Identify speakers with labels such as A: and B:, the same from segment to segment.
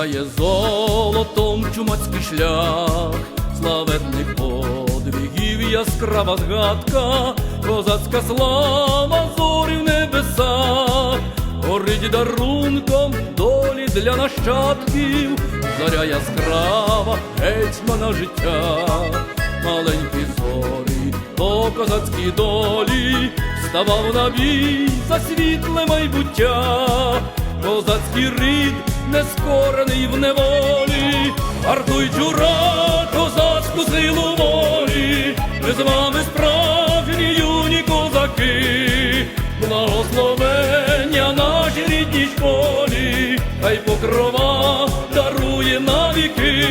A: сяє золотом чумацький шлях, славетних подвигів яскрава згадка, козацька слава зорі в небесах, горить дарунком долі для нащадків, заря яскрава, гетьмана життя, маленькі зорі, по козацькій долі, ставав на бій за світле майбуття, козацький рід нескорений в неволі, Вартуй джура, козацьку силу волі, ми з вами справжні юні козаки, благословення нашій рідній школі, хай покрова дарує навіки,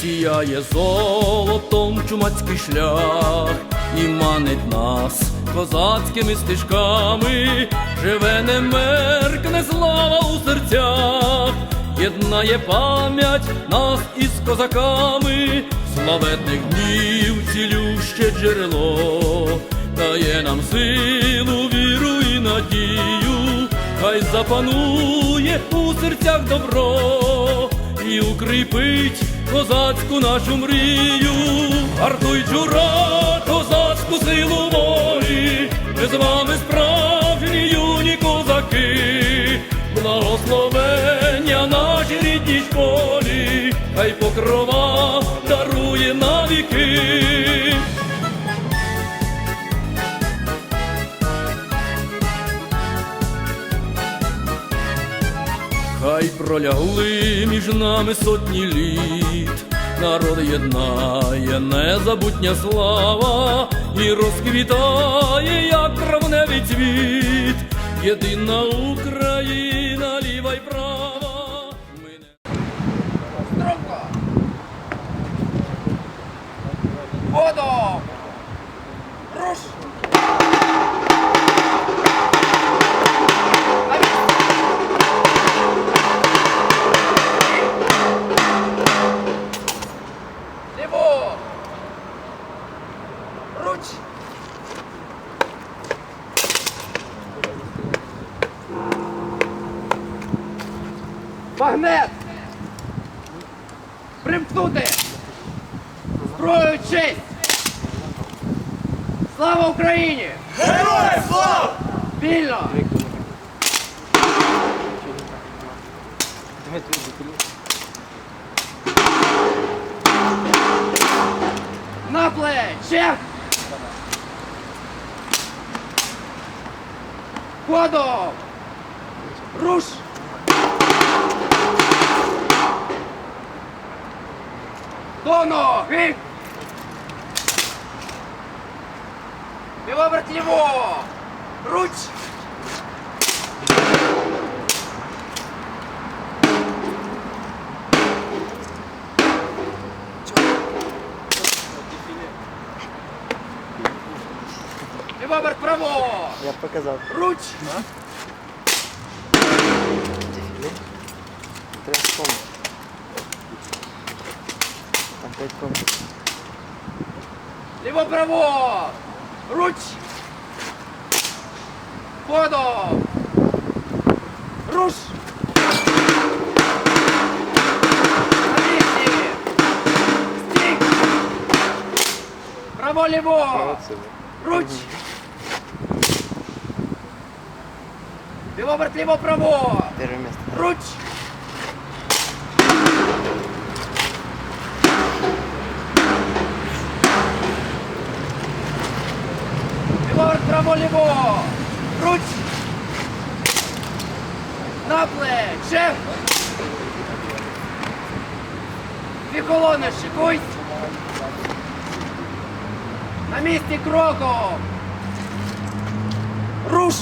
A: сіяє золотом чумацький шлях і манить нас козацькими стежками, живе не меркне слава у серцях, єднає пам'ять нас із козаками, славетних днів цілюще джерело, дає нам силу, віру і надію, хай запанує у серцях добро і укріпить козацьку нашу мрію, Гартуй чура, козацьку силу волі, ми з вами справжні юні козаки, благословення наші рідні школі, хай покрова пролягли між нами сотні літ, народ єднає незабутня слава і розквітає, як травневий цвіт, єдина Україна, ліва й права.
B: Примкнути! Зброю честь! Слава Україні!
C: Героям слава!
B: Вільно! На плече! Ходу! Руш! До ноги! Виворот его! Руч! Виворот право!
D: Я б показав.
B: Руч!
D: Треба вспомнити. Комнат.
B: Лево право! Руч! Ходу! Руш! На місці! Стік! Право ліво!
D: Молодці.
B: Руч! Ліво ліво право!
D: Перше місце.
B: Руч! Ліво! Руч! На плече! Дві колони шикуй! На місці кроку! Руш!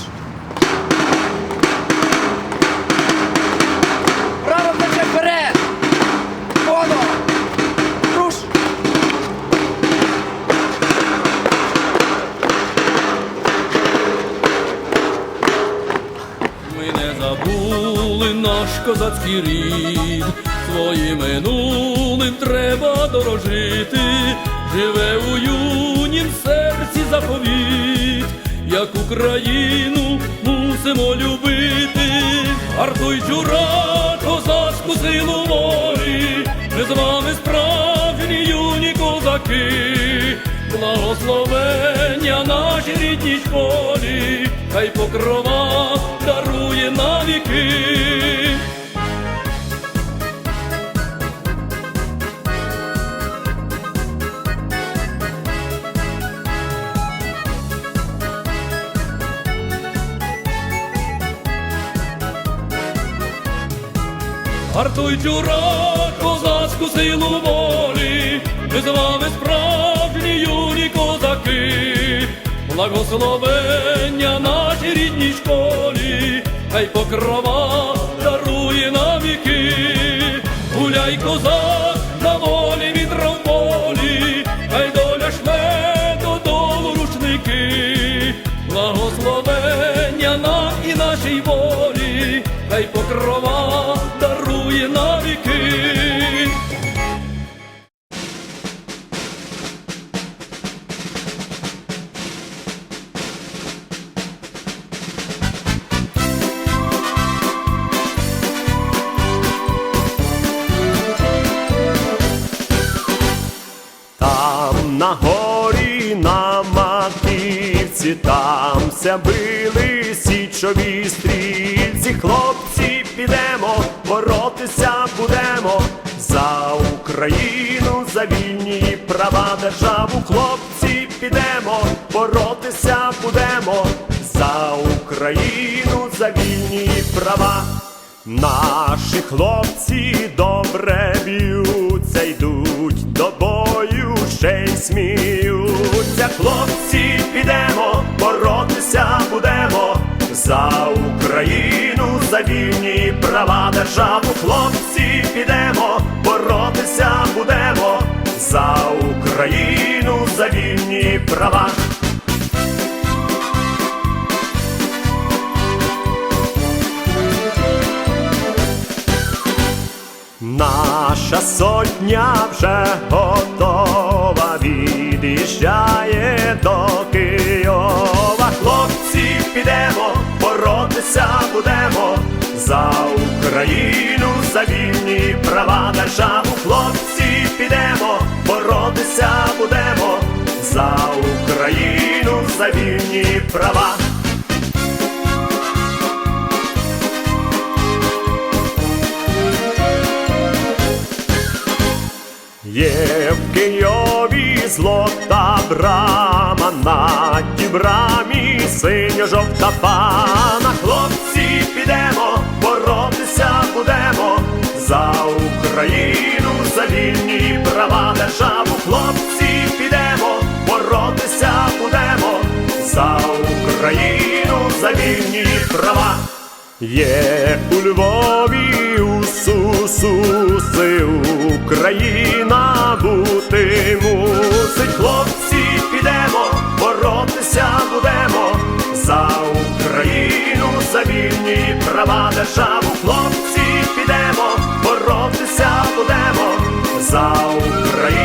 A: Наш козацький рід, своїм минулим треба дорожити, живе у юнім серці заповіт, як Україну мусимо любити, Артуй жура, козацьку силу волі, ми з вами справжні юні козаки, благословення нашій рідній школі, хай покрова дарує навіки. Гартуй урок козацьку силу волі, ми з вами справжні юні козаки, благословення нашій рідній школі, хай покрова дарує нам віки, гуляй козак на
C: там ся били січові стрільці, хлопці, підемо, боротися будемо. За Україну, за вільні права державу, хлопці, підемо, боротися будемо. За Україну, за вільні права. Наші хлопці добре б'ються, сміються. Хлопці, підемо, боротися будемо за Україну, за вільні права державу. Хлопці, підемо, боротися будемо за Україну, за вільні права. Наша сотня вже готова, від'їжджає до Києва. Хлопці, підемо, боротися будемо за Україну, за вільні права державу. Хлопці, підемо, боротися будемо за Україну, за вільні права. Києві злота брама, на тій брамі синьо-жовта пана. Хлопці, підемо, боротися будемо за Україну, за вільні права державу. Хлопці, підемо, боротися будемо за Україну, за вільні права. Є у Львові у Сусуси Україна бути мусить. Хлопці, підемо, боротися будемо за Україну, за вільні права державу. Хлопці, підемо, боротися будемо за Україну,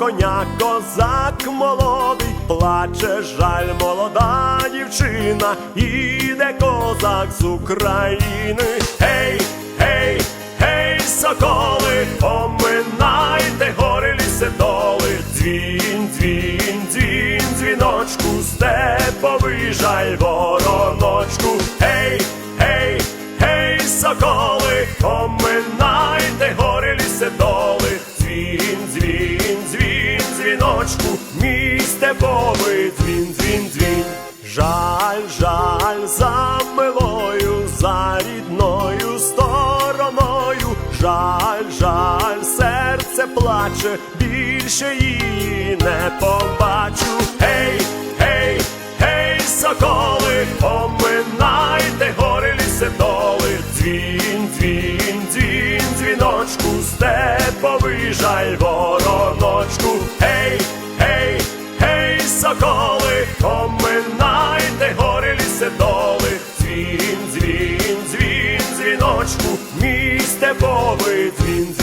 C: коня козак молодий, плаче жаль, молода дівчина, іде козак з України. Гей, гей, гей, соколи, поминайте гори ліси доли, дзвін, дзвін, дзвін, дзвіночку, степовий жаль, вороночку. Гей, гей, гей, соколи, поминайте вже більше її не побачу. Гей, гей, гей, соколи, поминайте гори лісетоли, дзвін, дзвін, дзвін, дзвіночку, степовий жаль вороночку. Гей, гей, гей, соколи, поминайте гори лісетоли, дзвін, дзвін, дзвін, дзвіночку, мій степовий дзвін.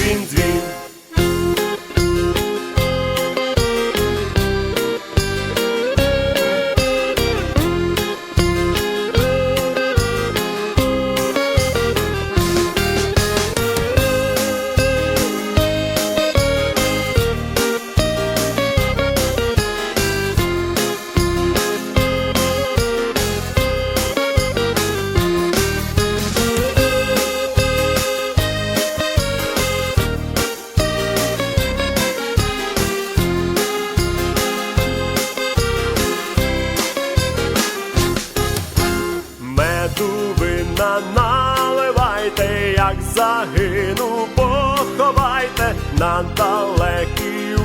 C: Меду вина наливайте, як загину, поховайте на далекій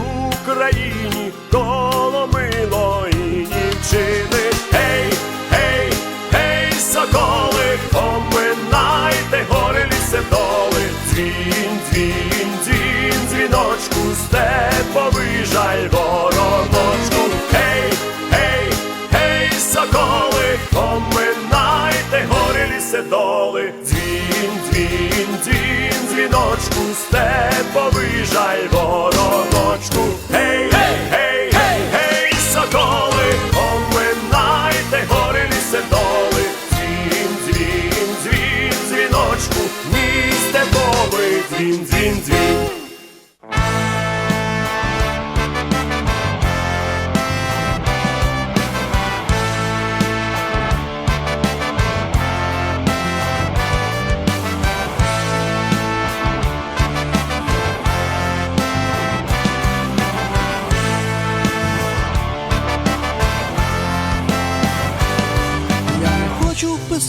C: Україні коло милої дівчини. Гей, гей, гей, соколи, поминайте гори ліси доли. Дзвін, дзвін, дзвін, дзвіночку, степовий жаль вороночку. Гей, гей, гей, соколи, поминайте ліси доли. Дзвін, дзвін, дзвін, дзвіночку, степовий жаль